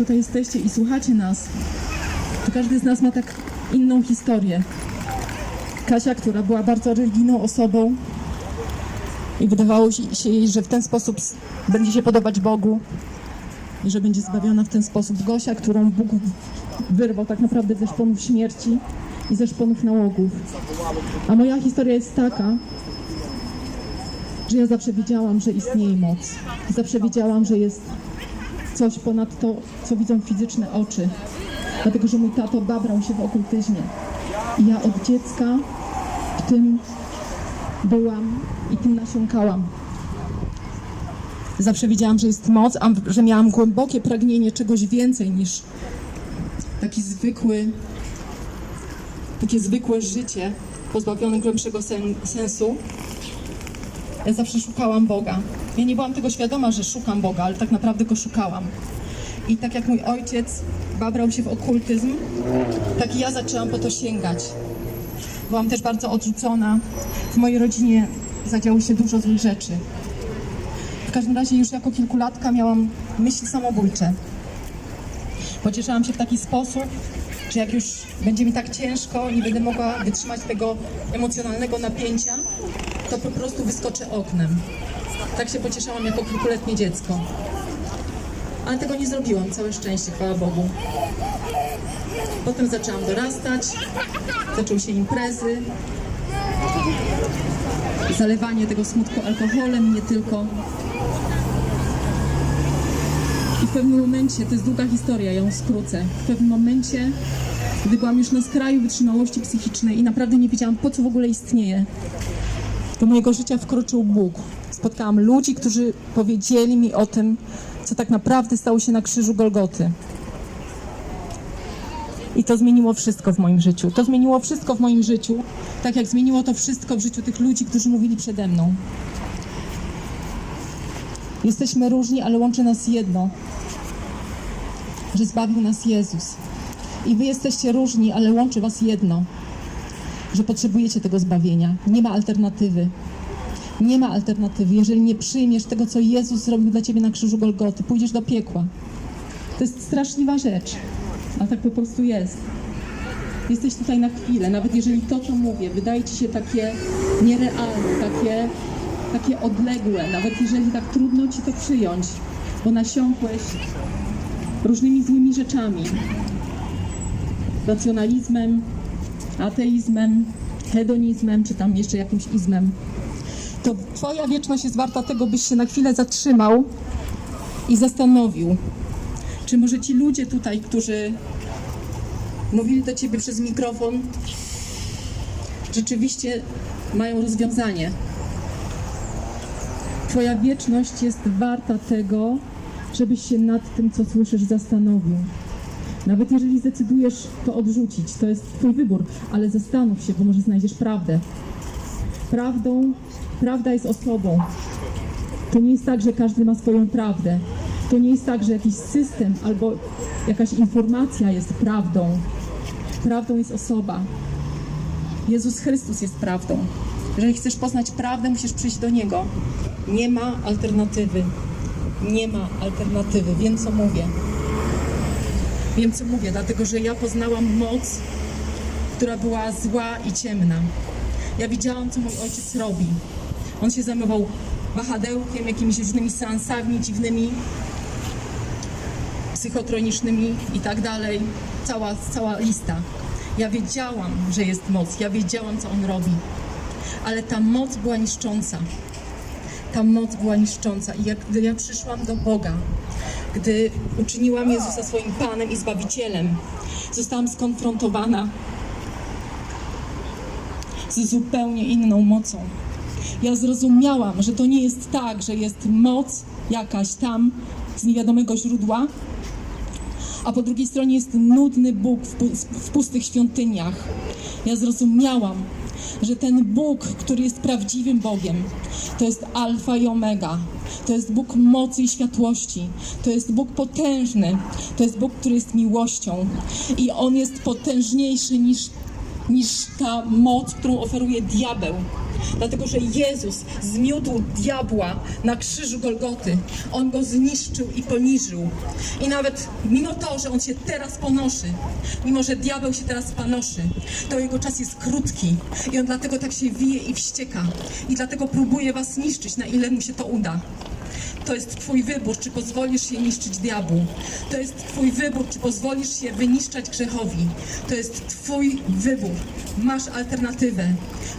tutaj jesteście i słuchacie nas, to każdy z nas ma tak inną historię. Kasia, która była bardzo religijną osobą i wydawało się jej, że w ten sposób będzie się podobać Bogu i że będzie zbawiona w ten sposób. Gosia, którą Bóg wyrwał tak naprawdę ze szponów śmierci i ze szponów nałogów. A moja historia jest taka, że ja zawsze wiedziałam, że istnieje moc. Zawsze wiedziałam, że jest coś ponad to, co widzą fizyczne oczy. Dlatego, że mój tato babrał się w okultyzmie. I ja od dziecka w tym byłam i tym nasiąkałam. Zawsze wiedziałam, że jest moc, a że miałam głębokie pragnienie czegoś więcej niż taki zwykły, takie zwykłe życie pozbawione głębszego sen, sensu. Ja zawsze szukałam Boga. Ja nie byłam tego świadoma, że szukam Boga, ale tak naprawdę go szukałam. I tak jak mój ojciec babrał się w okultyzm, tak i ja zaczęłam po to sięgać. Byłam też bardzo odrzucona. W mojej rodzinie zadziało się dużo złych rzeczy. W każdym razie już jako kilkulatka miałam myśli samobójcze. Pocieszałam się w taki sposób, że jak już będzie mi tak ciężko, nie będę mogła wytrzymać tego emocjonalnego napięcia, to po prostu wyskoczę oknem. Tak się pocieszałam jako kilkuletnie dziecko. Ale tego nie zrobiłam, całe szczęście, chwała Bogu. Potem zaczęłam dorastać, zaczęły się imprezy, zalewanie tego smutku alkoholem, nie tylko. I w pewnym momencie, to jest długa historia, ją skrócę. W pewnym momencie, gdy byłam już na skraju wytrzymałości psychicznej i naprawdę nie wiedziałam, po co w ogóle istnieje, do mojego życia wkroczył Bóg. Spotkałam ludzi, którzy powiedzieli mi o tym, co tak naprawdę stało się na krzyżu Golgoty. I to zmieniło wszystko w moim życiu. To zmieniło wszystko w moim życiu, tak jak zmieniło to wszystko w życiu tych ludzi, którzy mówili przede mną. Jesteśmy różni, ale łączy nas jedno, że zbawił nas Jezus. I wy jesteście różni, ale łączy was jedno, że potrzebujecie tego zbawienia. Nie ma alternatywy. Nie ma alternatywy. Jeżeli nie przyjmiesz tego, co Jezus zrobił dla ciebie na krzyżu Golgoty, pójdziesz do piekła. To jest straszliwa rzecz, a tak po prostu jest. Jesteś tutaj na chwilę, nawet jeżeli to, co mówię, wydaje ci się takie nierealne, takie, takie odległe, nawet jeżeli tak trudno ci to przyjąć, bo nasiąkłeś różnymi złymi rzeczami. Racjonalizmem, ateizmem, hedonizmem, czy tam jeszcze jakimś izmem. To Twoja wieczność jest warta tego, byś się na chwilę zatrzymał i zastanowił, czy może ci ludzie tutaj, którzy mówili do Ciebie przez mikrofon, rzeczywiście mają rozwiązanie. Twoja wieczność jest warta tego, żebyś się nad tym, co słyszysz, zastanowił. Nawet jeżeli zdecydujesz to odrzucić, to jest Twój wybór, ale zastanów się, bo może znajdziesz prawdę. Prawdą, prawda jest osobą. To nie jest tak, że każdy ma swoją prawdę. To nie jest tak, że jakiś system albo jakaś informacja jest prawdą. Prawdą jest osoba. Jezus Chrystus jest prawdą. Jeżeli chcesz poznać prawdę, musisz przyjść do Niego. Nie ma alternatywy. Nie ma alternatywy. Wiem, co mówię. Wiem, co mówię, dlatego że ja poznałam moc, która była zła i ciemna. Ja widziałam, co mój ojciec robi. On się zajmował wahadełkiem, jakimiś różnymi seansami dziwnymi, psychotronicznymi i tak dalej. Cała, cała lista. Ja wiedziałam, że jest moc. Ja wiedziałam, co on robi. Ale ta moc była niszcząca. Ta moc była niszcząca. I jak, gdy ja przyszłam do Boga, gdy uczyniłam Jezusa swoim Panem i Zbawicielem, zostałam skonfrontowana z zupełnie inną mocą. Ja zrozumiałam, że to nie jest tak, że jest moc jakaś tam z niewiadomego źródła, a po drugiej stronie jest nudny Bóg w, pu- w pustych świątyniach. Ja zrozumiałam, że ten Bóg, który jest prawdziwym Bogiem, to jest Alfa i Omega. To jest Bóg mocy i światłości. To jest Bóg potężny. To jest Bóg, który jest miłością. I On jest potężniejszy niż, niż ta moc, którą oferuje diabeł. Dlatego, że Jezus zmiótł diabła na krzyżu Golgoty. On go zniszczył i poniżył. I nawet mimo to, że on się teraz ponoszy, mimo że diabeł się teraz panoszy, to jego czas jest krótki. I on dlatego tak się wije i wścieka. I dlatego próbuje was niszczyć, na ile mu się to uda. To jest Twój wybór, czy pozwolisz się niszczyć diabłu. To jest Twój wybór, czy pozwolisz się wyniszczać grzechowi. To jest Twój wybór. Masz alternatywę.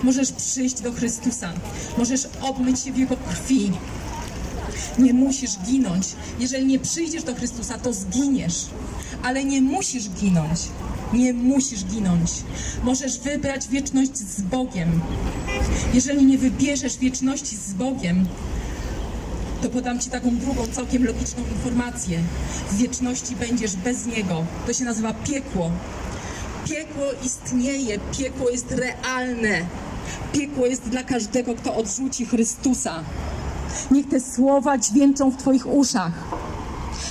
Możesz przyjść do Chrystusa. Możesz obmyć się w Jego krwi. Nie musisz ginąć. Jeżeli nie przyjdziesz do Chrystusa, to zginiesz. Ale nie musisz ginąć. Nie musisz ginąć. Możesz wybrać wieczność z Bogiem. Jeżeli nie wybierzesz wieczności z Bogiem, to podam Ci taką drugą, całkiem logiczną informację. W wieczności będziesz bez Niego. To się nazywa piekło. Piekło istnieje, piekło jest realne. Piekło jest dla każdego, kto odrzuci Chrystusa. Niech te słowa dźwięczą w Twoich uszach.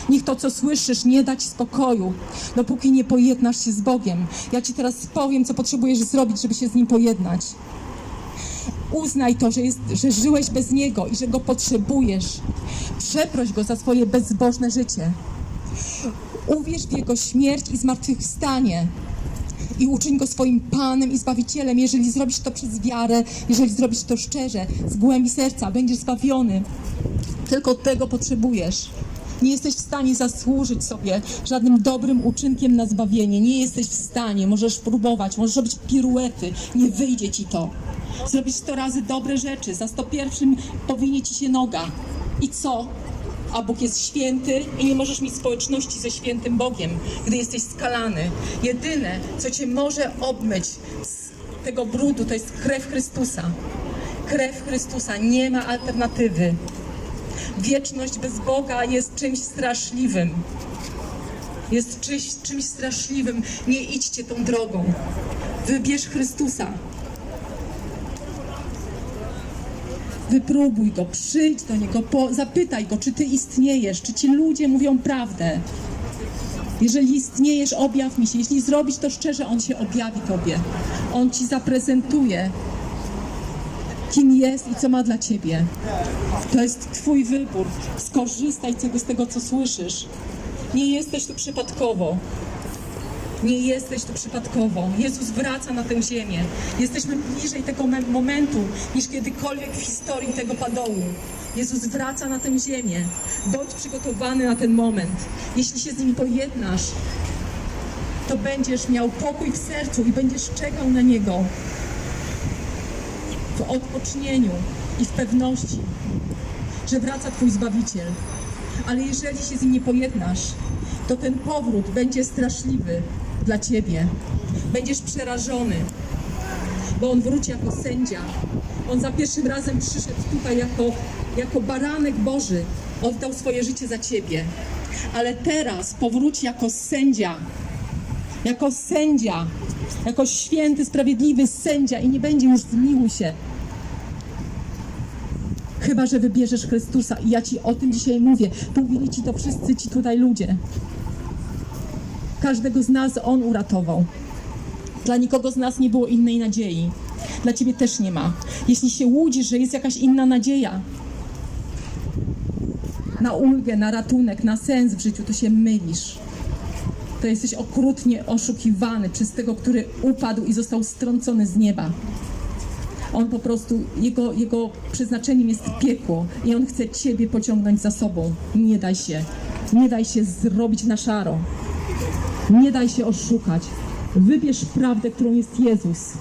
Niech to, co słyszysz, nie da Ci spokoju, dopóki nie pojednasz się z Bogiem. Ja Ci teraz powiem, co potrzebujesz zrobić, żeby się z Nim pojednać. Uznaj to, że, jest, że żyłeś bez Niego i że Go potrzebujesz. Przeproś Go za swoje bezbożne życie. Uwierz w Jego śmierć i zmartwychwstanie. I uczyń Go swoim Panem i Zbawicielem. Jeżeli zrobisz to przez wiarę, jeżeli zrobisz to szczerze, z głębi serca, będziesz zbawiony. Tylko tego potrzebujesz. Nie jesteś w stanie zasłużyć sobie żadnym dobrym uczynkiem na zbawienie. Nie jesteś w stanie. Możesz próbować, możesz robić piruety. Nie wyjdzie ci to. Zrobisz sto razy dobre rzeczy. Za sto pierwszym powinie ci się noga. I co? A Bóg jest święty i nie możesz mieć społeczności ze świętym Bogiem, gdy jesteś skalany. Jedyne, co cię może obmyć z tego brudu, to jest krew Chrystusa. Krew Chrystusa. Nie ma alternatywy. Wieczność bez Boga jest czymś straszliwym. Jest czymś, czymś straszliwym. Nie idźcie tą drogą. Wybierz Chrystusa. Wypróbuj go, przyjdź do niego, po, zapytaj go, czy ty istniejesz, czy ci ludzie mówią prawdę. Jeżeli istniejesz, objaw mi się. Jeśli zrobisz to szczerze, on się objawi tobie. On ci zaprezentuje, kim jest i co ma dla ciebie. To jest Twój wybór. Skorzystaj z tego, z tego, co słyszysz. Nie jesteś tu przypadkowo. Nie jesteś tu przypadkowo. Jezus wraca na tę ziemię. Jesteśmy bliżej tego me- momentu niż kiedykolwiek w historii tego padołu. Jezus wraca na tę ziemię. Bądź przygotowany na ten moment. Jeśli się z nim pojednasz, to będziesz miał pokój w sercu i będziesz czekał na Niego w odpocznieniu i w pewności, że wraca Twój Zbawiciel. Ale jeżeli się z nim nie pojednasz, to ten powrót będzie straszliwy dla Ciebie. Będziesz przerażony, bo On wróci jako sędzia. On za pierwszym razem przyszedł tutaj jako, jako baranek Boży. Oddał swoje życie za Ciebie. Ale teraz powróci jako sędzia. Jako sędzia. Jako święty, sprawiedliwy sędzia i nie będzie już zmiłuj się. Chyba, że wybierzesz Chrystusa. I ja Ci o tym dzisiaj mówię. Mówili Ci to wszyscy Ci tutaj ludzie. Każdego z nas On uratował. Dla nikogo z nas nie było innej nadziei. Dla Ciebie też nie ma. Jeśli się łudzisz, że jest jakaś inna nadzieja na ulgę, na ratunek, na sens w życiu, to się mylisz. To jesteś okrutnie oszukiwany przez tego, który upadł i został strącony z nieba. On po prostu, jego, jego przeznaczeniem jest piekło i on chce ciebie pociągnąć za sobą. Nie daj się, nie daj się zrobić na szaro. Nie daj się oszukać. Wybierz prawdę, którą jest Jezus.